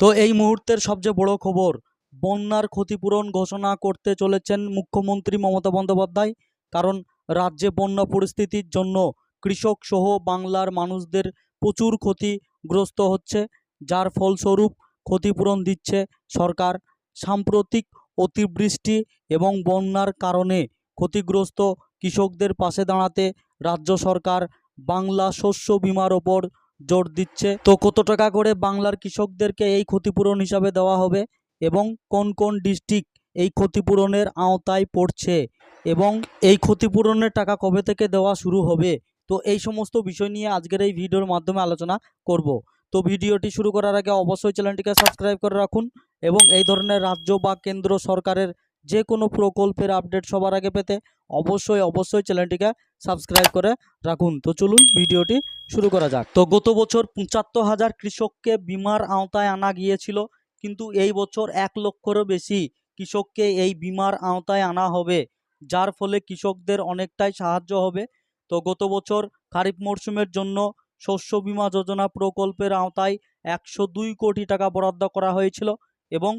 তো এই মুহূর্তের সবচেয়ে বড় খবর, বন্যার ক্ষতিপূরণ ঘোষণা করতে চলেছেন মুখ্যমন্ত্রী মমতা বন্দ্যোপাধ্যায়। কারণ রাজ্যে বন্যা পরিস্থিতির জন্য কৃষক সহ বাংলার মানুষদের প্রচুর ক্ষতিগ্রস্ত হচ্ছে, যার ফলস্বরূপ ক্ষতিপূরণ দিচ্ছে সরকার। সাম্প্রতিক অতিবৃষ্টি এবং বন্যার কারণে ক্ষতিগ্রস্ত কৃষকদের পাশে দাঁড়াতে রাজ্য সরকার বাংলা শস্য বিমার ওপর জোর দিচ্ছে। তো কত টাকা করে বাংলার কৃষকদেরকে এই ক্ষতিপূরণ হিসাবে দেওয়া হবে এবং কোন কোন ডিস্ট্রিক্ট এই ক্ষতিপূরণের আওতায় পড়ছে এবং এই ক্ষতিপূরণের টাকা কবে থেকে দেওয়া শুরু হবে? তো এই সমস্ত বিষয় নিয়ে আজকের এই ভিডিওর মাধ্যমে আলোচনা করব। তো ভিডিওটি শুরু করার আগে অবশ্যই চ্যানেলটিকে সাবস্ক্রাইব করে রাখুন এবং এই ধরনের রাজ্য বা কেন্দ্র সরকারের যে কোনো প্রকল্পের আপডেট সবার আগে পেতে অবশ্যই অবশ্যই চ্যানেলটিকে সাবস্ক্রাইব করে রাখুন। তো চলুন ভিডিওটি শুরু করা যাক। তো গত বছর পঁচাত্তর হাজার কৃষককে বিমার আওতায় আনা গিয়েছিল, কিন্তু এই বছর এক লক্ষেরও বেশি কৃষককে এই বিমার আওতায় আনা হবে, যার ফলে কৃষকদের অনেকটাই সাহায্য হবে। তো গত বছর খারিফ মরশুমের জন্য শস্য বীমা যোজনা প্রকল্পের আওতায় একশো দুই কোটি টাকা বরাদ্দ করা হয়েছিল এবং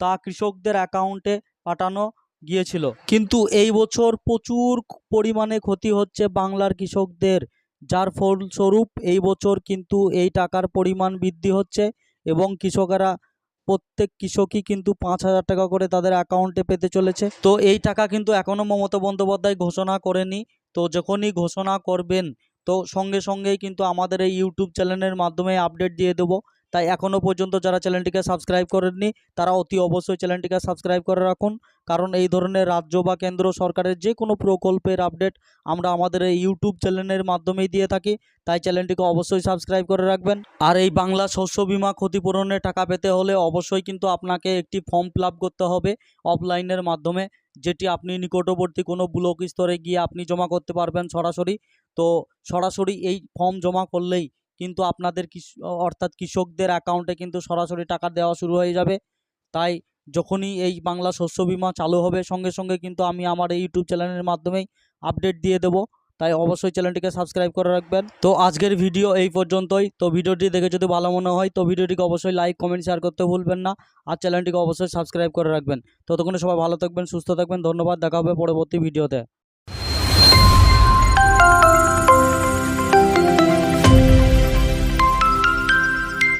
তা কৃষকদের অ্যাকাউন্টে পাঠানো গিয়েছিল। কিন্তু এই বছর প্রচুর পরিমাণে ক্ষতি হচ্ছে বাংলার কৃষকদের। যার ফলস্বরূপ এই বছর কিন্তু এই টাকার পরিমাণ বৃদ্ধি হচ্ছে এবং কৃষকেরা, প্রত্যেক কৃষকই কিন্তু পাঁচ হাজার টাকা করে তাদের অ্যাকাউন্টে পেতে চলেছে। তো এই টাকা কিন্তু এখনও মমতা বন্দ্যোপাধ্যায় ঘোষণা করেনি। তো যখনই ঘোষণা করবেন, তো সঙ্গে সঙ্গেই কিন্তু আমাদের এই ইউটিউব চ্যানেলের মাধ্যমে আপডেট দিয়ে দেবো। তাই এখনও পর্যন্ত যারা চ্যানেলটিকে সাবস্ক্রাইব করেননি, তারা অতি অবশ্যই চ্যানেলটিকে সাবস্ক্রাইব করে রাখুন। কারণ এই ধরনের রাজ্য বা কেন্দ্র সরকারের যে কোনো প্রকল্পের আপডেট আমরা আমাদের এই ইউটিউব চ্যানেলের মাধ্যমেই দিয়ে থাকি, তাই চ্যানেলটিকে অবশ্যই সাবস্ক্রাইব করে রাখবেন। আর এই বাংলা শস্য বীমা ক্ষতিপূরণের টাকা পেতে হলে অবশ্যই কিন্তু আপনাকে একটি ফর্ম ফিল করতে হবে অফলাইনের মাধ্যমে, যেটি আপনি নিকটবর্তী কোনো ব্লক স্তরে গিয়ে আপনি জমা করতে পারবেন সরাসরি। তো সরাসরি এই ফর্ম জমা করলেই কিন্তু আপনাদের অর্থাৎ কৃষকদের অ্যাকাউন্টে কিন্তু সরাসরি টাকা দেওয়া শুরু হয়ে যাবে। তাই যখনই এই বাংলা শস্য বীমা চালু হবে, সঙ্গে সঙ্গে কিন্তু আমি আমার এই ইউটিউব চ্যানেলের মাধ্যমেই আপডেট দিয়ে দেবো। তাই অবশ্যই চ্যানেলটিকে সাবস্ক্রাইব করে রাখবেন। তো আজকের ভিডিও এই পর্যন্তই। তো ভিডিওটি দেখে যদি ভালো মনে হয়, তো ভিডিওটিকে অবশ্যই লাইক কমেন্ট শেয়ার করতে ভুলবেন না। আর চ্যানেলটিকে অবশ্যই সাবস্ক্রাইব করে রাখবেন। ততক্ষণে সবাই ভালো থাকবেন, সুস্থ থাকবেন। ধন্যবাদ। দেখা হবে পরবর্তী ভিডিওতে